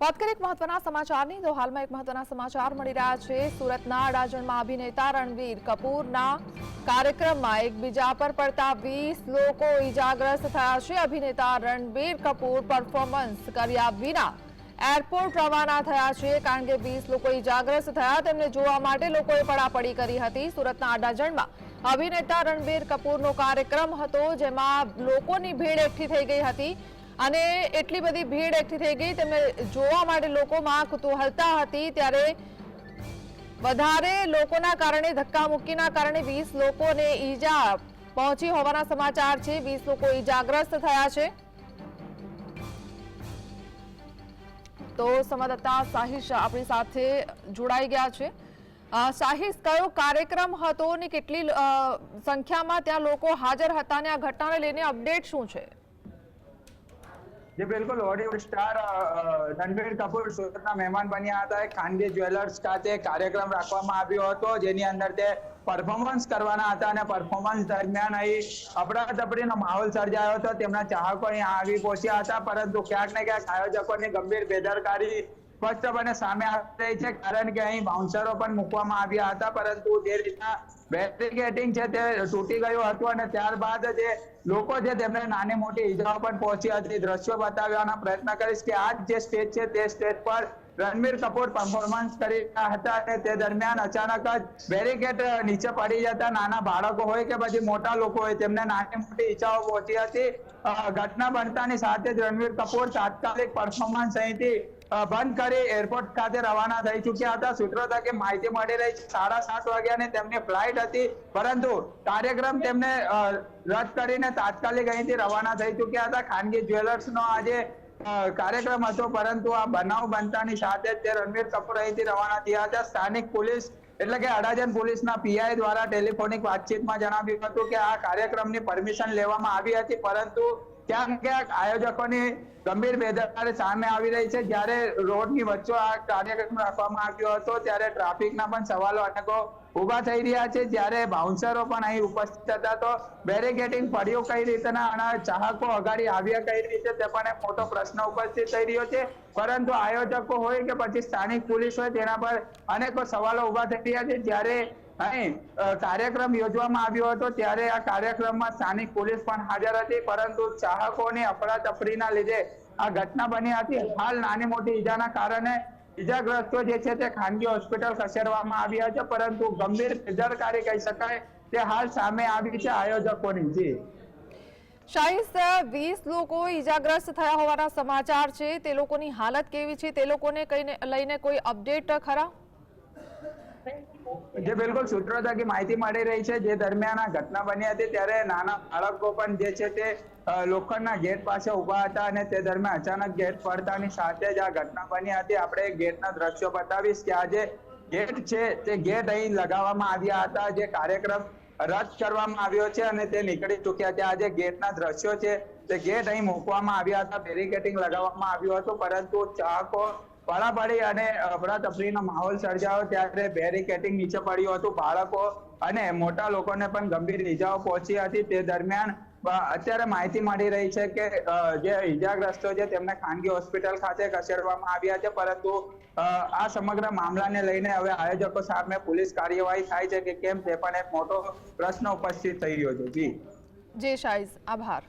વાત કરીએ એક મહત્વના સમાચારની, તો હાલમાં એક મહત્વના સમાચાર મળી રહ્યા છે. સુરતના અડાજણમાં અભિનેતા રણવીર કપૂરના કાર્યક્રમમાં એકબીજા પર પડતા વીસ લોકો ઈજાગ્રસ્ત થયા છે. અભિનેતા રણબીર કપૂર પરફોર્મન્સ કર્યા વિના એરપોર્ટ રવાના થયા છે, કારણ કે વીસ લોકો ઈજાગ્રસ્ત થયા. તેમને જોવા માટે લોકોએ પડાપડી કરી હતી. સુરતના અડાજણમાં અભિનેતા રણબીર કપૂરનો કાર્યક્રમ હતો, જેમાં લોકોની ભીડ એકઠી થઈ ગઈ હતી. અને એટલી બધી ભીડ એકઠી થઈ ગઈ, તેમને જોવા માટે લોકોમાં કુતૂહલતા હતી, ત્યારે વધારે લોકોના કારણે, ધક્કા મુક્કીના કારણે વીસ લોકોને ઈજા પહોંચી હોવાના સમાચાર છે. વીસ લોકો ઈજાગ્રસ્ત થયા છે. તો સંવાદદાતા સાહિશ આપણી સાથે જોડાઈ ગયા છે. સાહિશ, કયો કાર્યક્રમ હતો ને કેટલી સંખ્યામાં ત્યાં લોકો હાજર હતા ને આ ઘટનાને લઈને અપડેટ શું છે? જે બિલકુલ હોલીવુડ સ્ટાર રણબીર કપૂર સુરતના મહેમાન બન્યા હતા ખાનગી જ્વેલર્સ ખાતે કાર્યક્રમ રાખવામાં આવ્યો હતો જેની અંદર તે પરફોર્મન્સ કરવાના હતા અને પરફોર્મન્સ દરમિયાન અહીં અફડાતફડીનો માહોલ સર્જાયો હતો તેમના ચાહકો અહીં આવી પહોંચ્યા હતા પરંતુ ક્યાંક ને ક્યાંક આયોજકોની ગંભીર બેદરકારી સ્પષ્ટપણે સામે આવી છે કારણ કે અહીં બાઉન્સરો પણ મૂકવામાં આવ્યા હતા, પરંતુ જે રીતના બેરિકેટિંગ છે તે તૂટી ગયું હતું અને ત્યારબાદ જે લોકો છે તેમને નાની મોટી ઈજાઓ પણ પહોંચી. હતી દ્રશ્યો બતાવવાનો પ્રયત્ન કરીશ કે આ જે સ્ટેજ છે તે સ્ટેજ પર રણવીર કપૂર પરફોર્મન્સ કરી રહ્યા હતા અને તે દરમિયાન અચાનક જ બેરિકેડ નીચે પડી જતા નાના બાળકો હોય કે પછી મોટા લોકો હોય તેમને નાની મોટી ઈજાઓ પહોંચી હતી. ઘટના બનતાની સાથે જ રણવીર કપૂર તાત્કાલિક પરફોર્મન્સ અહીંથી બંધ કરી એરપોર્ટ ખાતે રવાના થઈ ચૂક્યા હતા. સૂત્રો તકે માહિતી મળી રહી સાડા સાત વાગ્યાની તેમની ફ્લાઇટ હતી. પરંતુ કાર્યક્રમ તેમને રદ કરીને તાત્કાલિક અહીંથી રવાના થઈ ચૂક્યા હતા. ખાનગી જ્વેલર્સનો આજે કાર્યક્રમ હતો, પરંતુ આ બનાવ બનતાની સાથે જ તે રણવીર કપૂર અહીંથી રવાના થયા હતા. સ્થાનિક પોલીસ, એટલે કે અડાજણ પોલીસના પીઆઈ દ્વારા ટેલિફોનિક વાતચીતમાં જણાવ્યું હતું કે આ કાર્યક્રમની પરમિશન લેવામાં આવી હતી, પરંતુ ક્યાંક ક્યાંક આયોજકોની ગંભીર બેદરકારી સામે આવી રહી છે. જ્યારે રોડની વચ્ચે આ કાર્યક્રમ રાખવામાં આવ્યો હતો, ત્યારે ટ્રાફિકના પણ સવાલો અનેકો ઊભા થઈ રહ્યા છે. જ્યારે બાઉન્સરો પણ અહીં ઉપસ્થિત હતા, તો બેરિકેડિંગ પડ્યું કઈ રીતના અને ચાહકો અગાડી આવ્યા કઈ રીતે, તે પણ એક મોટો પ્રશ્ન ઉપસ્થિત થઈ રહ્યો છે. પરંતુ આયોજકો હોય કે પછી સ્થાનિક પોલીસ હોય, તેના પર અનેકો સવાલો ઊભા થઈ રહ્યા છે. જ્યારે કાર્યક્રમ યોજવામાં આવ્યો હતો ત્યારે આ કાર્યક્રમમાં સ્થાનિક પોલીસ પણ હાજર હતી, પરંતુ ચાહકોની અફડાતફડીના લીધે આ ઘટના બની હતી. હાલ નાની મોટી ઈજાના કારણે ઈજાગ્રસ્તો જે છે તે ખાનગી હોસ્પિટલ ખસેડવામાં આવ્યા છે, પરંતુ ગંભીર બેદરકારી કહી શકાય તે હાલ સામે આવી છે આયોજકોની. જી. શાહિસ વીસ લોકો ઈજાગ્રસ્ત થયા હોવાના સમાચાર છે. તે લોકોની હાલત કેવી છે? તે લોકોને કઈને લઈને કોઈ અપડેટ ખરા? જે બિલકુલ સૂત્રો થકી માહિતી મળી રહી છે, જે દરમિયાન આ ઘટના બની હતી ત્યારે નાના બાળકો પણ જે છે તે લોખંડના ગેટ પાસે ઊભા હતા અને તે દરમિયાન અચાનક ગેટ પડતાની સાથે જ આ ઘટના બની હતી. આપણે ગેટના દ્રશ્યો બતાવીશ કે આ ગેટ છે, તે ગેટ અહીં લગાવવામાં આવ્યા હતા. જે કાર્યક્રમ રદ કરવામાં આવ્યો છે અને તે નીકળી ચૂક્યા છે. આ જે ગેટના દ્રશ્યો છે, તે ગેટ અહીં મૂકવામાં આવ્યા હતા. બેરિકેટિંગ લગાવવામાં આવ્યું હતું, પરંતુ ચાહકો પડાપડી અને અફડાતફડીનો માહોલ સર્જાયો ત્યારે બેરિકેટિંગ નીચે પડ્યું હતું. બાળકો અને મોટા લોકોને પણ ગંભીર ઇજાઓ પહોંચી હતી. તે દરમિયાન અત્યારે માહિતી મળી રહી છે કે જે ઇજાગ્રસ્તો છે તેમને ખાનગી હોસ્પિટલ ખાતે ખસેડવામાં આવ્યા છે. પરંતુ આ સમગ્ર મામલાને લઈને હવે આયોજકો સામે પોલીસ કાર્યવાહી થાય છે કે કેમ તે પણ એક મોટો પ્રશ્ન ઉપસ્થિત થઈ રહ્યો છે. જી. જે શાહિસ આભાર.